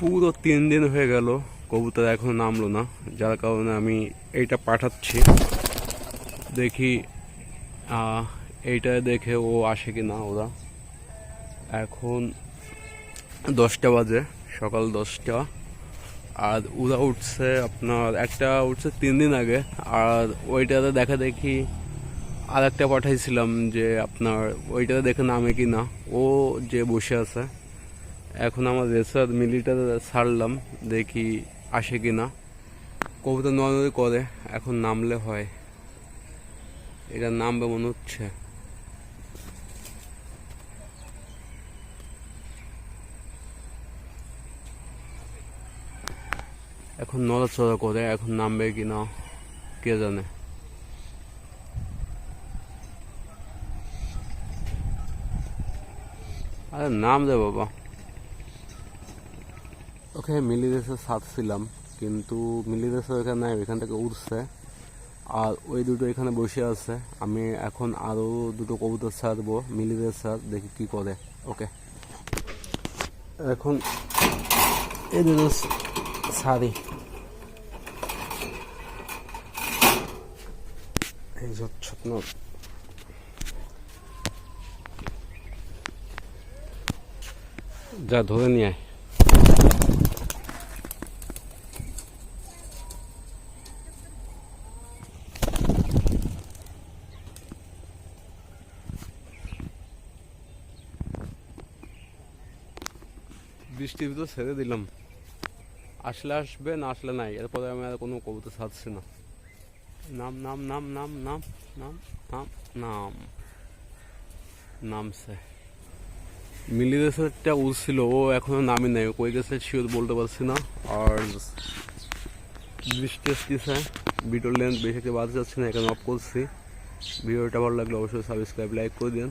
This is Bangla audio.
পুরো তিন দিন হয়ে গেল কবুতর এখনও নামলো না, যার কারণে আমি এইটা পাঠাচ্ছি। দেখি এইটা দেখে ও আসে কি না ওরা। এখন দশটা বাজে, সকাল দশটা। আর ওরা উঠছে আপনার, একটা উঠছে তিন দিন আগে। আর ওইটাতে দেখা দেখি আর একটা পাঠাইছিলাম যে আপনার ওইটাতে দেখে নামে কি না ও যে বসে আছে এখন আমার রেসার মিলিটার ছাড়লাম, দেখি আসে কি না কবিতা নর্মালি করে, এখন নামলে হয়। এটা নামবে মনে হচ্ছে। এখন নড়াচড়া করে, এখন নামবে কি না কে জানে। আরে নাম দে বাবা। ওকে, মিলিদেশে ছিলাম কিন্তু মিলিদেশে ওখানে ওইখান থেকে উঠছে আর ওই দুটো এখানে বসে আছে। আমি এখন আরও দুটো কবুতর ছাড়বো মিলিদের স্যার দেখি কি করে। ওকে। এখন এই দুটো ছাড়ি। এই যত্ন যা ধরে নিয়ে বৃষ্টির ভিতর ছেড়ে দিলাম। আসলে আসবে, না আসলে নাই। এরপরে আমি আর কোনো কবিতা ছাড়ছি না। নাম নাম নাম নাম নাম নাম নাম নাম, নামছে। মিলিদেশেরটা উঠছিল ও এখনও নামে নেই। কই গেছে শিওর বলতে পারছি না। আর বৃষ্টি আসতেছে। ভিডিওর লেন্থ বেশি বাদ যাচ্ছে না, এখানে অফ করছি। ভিডিওটা ভালো লাগলে অবশ্যই সাবস্ক্রাইব লাইক করে দিন।